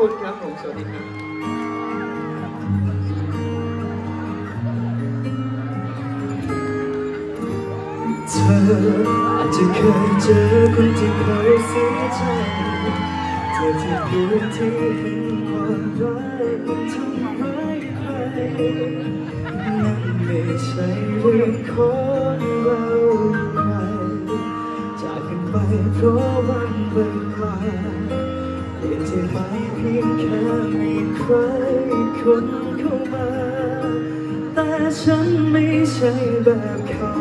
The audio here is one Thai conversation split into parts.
คนครับผมสวัสดีครับเธออาจจะเคยเจอคนที่เคยเสียใจเธอที่พูดที่เห็นความร้ายมันทำร้ายใครนั่นไม่ใช่เรื่องของเราใครจากกันไปเพราะวันเวลาเปลี่ ยนใจไปเพียงแค่มีใครคนเข้ามา แต่ฉันไม่ใช่แบบเขา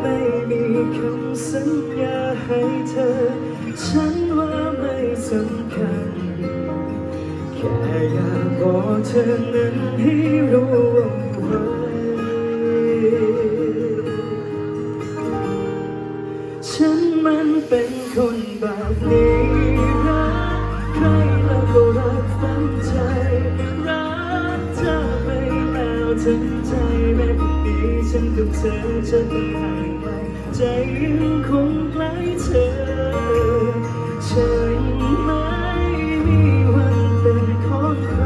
ไม่มีคำสัญญาให้เธอ ฉันว่าไม่สำคัญ แค่อยากบอกเธอนั้นให้รู้ไว้ฉันมันเป็นคนแบบนี้ แล้วทั้งใจแม้พรุ่งนี้ฉันกับเธอจะต้องห่างไกลใจยังคงใกล้เธอฉันไม่มีวันเป็นของใคร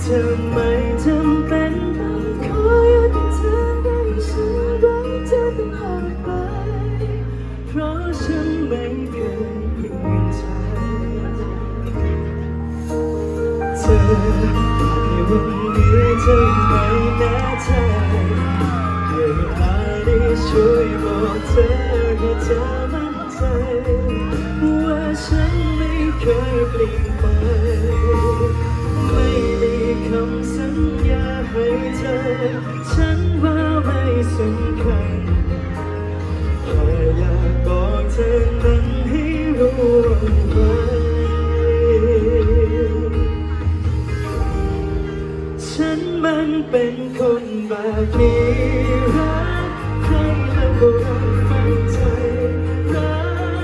เธอไม่จำเป็นต้องคอยให้เธอได้ฉันรักเธอต้องห่างไป เพราะฉันไม่เคยเปลี่ยนใจเธอในวันนี้ เธอไม่แน่ใจเวลาได้ช่วยบอกเธอให้เธอมั่นใจว่าฉันไม่เคยเปลี่ยนไปไม่มีคำสัญญาให้เธอ ฉันว่าไม่สำคัญแค่อยากบอกเธอ คนแบบนี้รักใครแล้วก็รักฝังใจรั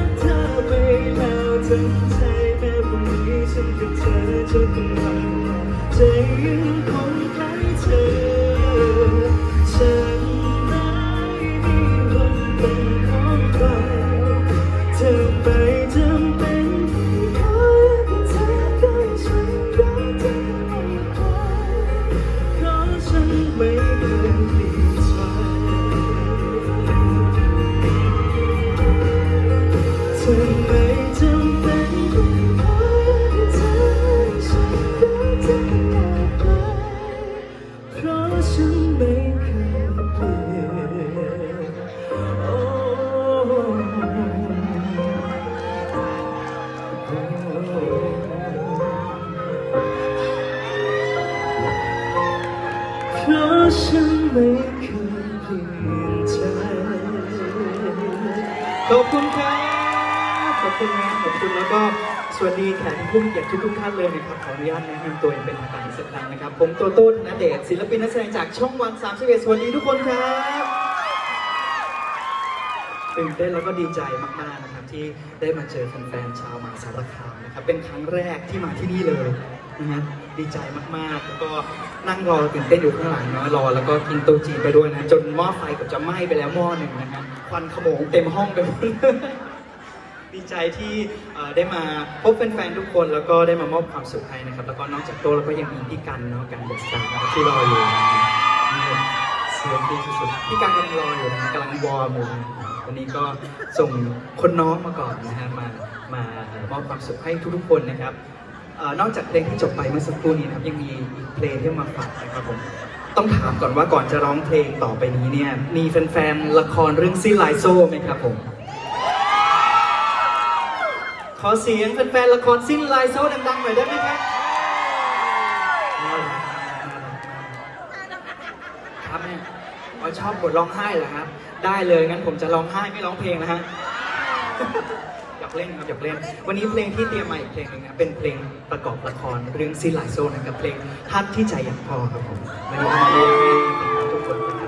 กเธอไปแล้วทั้งใจแม้วันนี้ฉันกับเธอจะต้องห่างไกลใจยังคง ฉันไม่เคยเปลี่ยนใจขอบคุณครับ ขอบคุณนะขอบคุณแล้วก็สวัสดีแขกผู้มีเกียรติทุกท่านเลยนะครับ ขออนุญาตแนะนำตัวองเป็นทางการอีกสักครั้งนะครับ ผมโตโต้ธนเดชศิลปินนักแสดงจากช่องวัน31สวัสดีทุกคนครับตื่นเต้นแล้วก็ดีใจมากๆนะครับที่ได้มาเจอแฟนๆชาวมหาสารคามนะครับเป็นครั้งแรกที่มาที่นี่เลยนะฮะ ดีใจมากๆ แล้วก็นั่งรอตื่นเต้นอยู่ข้างหลังเนาะรอแล้วก็กินโตะจีนไปด้วยนะ จนหม้อไฟกับจะไหม้ไปแล้วหม้อหนึ่งนะฮะควันขโมงเต็มห้องไปหมดดีใจที่เอ่อได้มาพบแฟนๆทุกคน แล้วก็ได้มามอบความสุขให้นะครับ แล้วก็นอกจากโตแล้วก็ยังมีพี่กันเนาะกันเดอะสตาร์นะครับที่รออยู่นี่เสียงดีสุดๆพี่กันกำลังรออยู่นะกำลังวอร์มอยู่นะวันนี้ก็ส่งคนน้องมาก่อนนะฮะมา มามอบความสุขให้ทุกๆคนนะครับ นอกจากเพลงที่จบไปเมื่อสักครู่นี้นะครับยังมีอีกเพลงที่มาฝากนะครับผมต้องถามก่อนว่าก่อนจะร้องเพลงต่อไปนี้เนี่ยมีแฟนๆละครเรื่องซิลไลโซไหมครับผม ขอเสียงแฟนๆละครสิ้นลายโซ่ดังๆหน่อยได้ไหมครับครับแม่ชอบบทร้องไห้เหรอครับ ได้เลยงั้นผมจะร้องไห้ไม่ร้องเพลงนะฮะ อยากเล่นครับอยากเล่น วันนี้เพลงที่เตรียมมาอีกเพลงหนึงนะเป็นเพลงประกอบละครเรื่องซีไลายโซนะครับเพลงฮัทที่ใจอยากพอครับผมวันนี้เอามาร้องให้ทุกคนฟัง